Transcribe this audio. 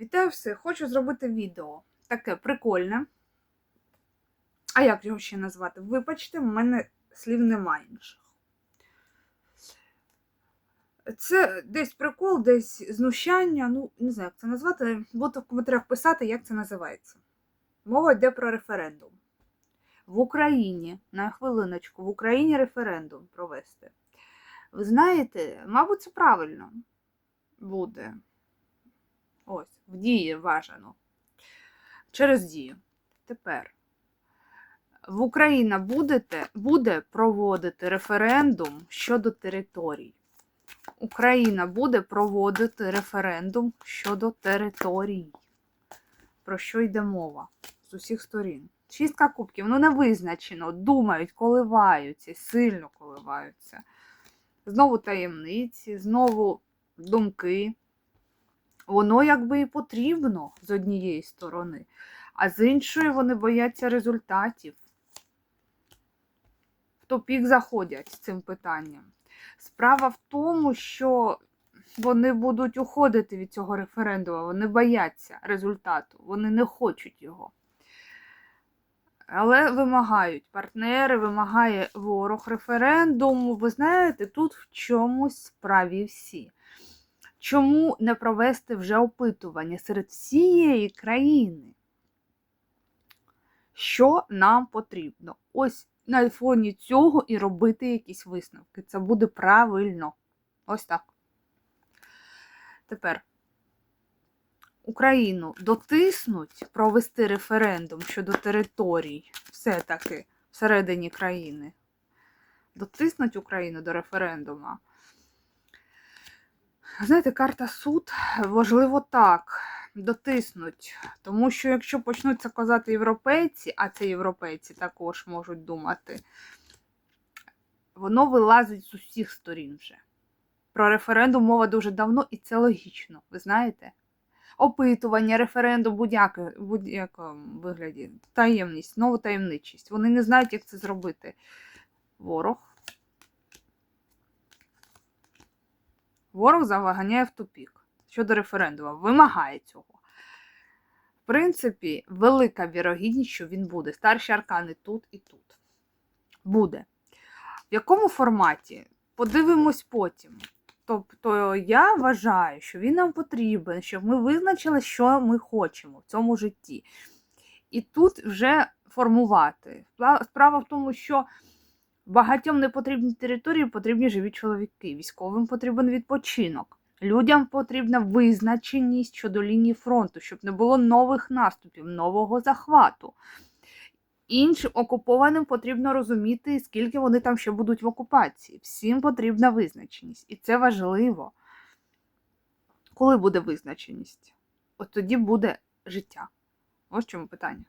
Вітаю все! Хочу зробити відео. Таке прикольне. А як його ще назвати? Вибачте, в мене слів немає інших. Це десь прикол, десь знущання. Ну, не знаю, як це назвати. Буду в коментарях писати, як це називається. Мова йде про референдум. В Україні, на хвилиночку, в Україні референдум провести. Ви знаєте, мабуть, це правильно буде. Ось, в дії бажано. Через дію. Тепер. В Україна будете, буде проводити референдум щодо територій. Україна буде проводити референдум щодо територій. Про що йде мова з усіх сторін? Шістка кубків, ну не визначено, думають, коливаються, сильно коливаються. Знову таємниці, знову думки. Воно якби і потрібно з однієї сторони, а з іншої вони бояться результатів. В топік заходять з цим питанням. Справа в тому, що вони будуть уходити від цього референдуму, вони бояться результату, вони не хочуть його. Але вимагають партнери, вимагає ворог референдуму. Ви знаєте, тут в чомусь справі всі. Чому не провести вже опитування серед всієї країни? Що нам потрібно? Ось на фоні цього і робити якісь висновки. Це буде правильно. Ось так. Тепер Україну дотиснуть провести референдум щодо територій, все-таки всередині країни. Дотиснуть Україну до референдуму. Знаєте, карта суд важливо так, дотиснуть. Тому що якщо почнуть це казати європейці, а це європейці також можуть думати, воно вилазить з усіх сторін вже. Про референдум мова дуже давно, і це логічно, ви знаєте? Опитування, референдум, будь-якому будь вигляді, таємність, знову таємничість. Вони не знають, як це зробити. Ворог. Ворог заваганяє в тупік щодо референдуму, вимагає цього. В принципі, велика вірогідність, що він буде. Старші аркани тут і тут. Буде. В якому форматі? Подивимось потім. Тобто я вважаю, що він нам потрібен, щоб ми визначили, що ми хочемо в цьому житті. І тут вже формувати. Справа в тому, що багатьом не потрібні території, потрібні живі чоловіки. Військовим потрібен відпочинок. Людям потрібна визначеність щодо лінії фронту, щоб не було нових наступів, нового захвату. Іншим окупованим потрібно розуміти, скільки вони там ще будуть в окупації. Всім потрібна визначеність. І це важливо. Коли буде визначеність? От тоді буде життя. Ось чому питання.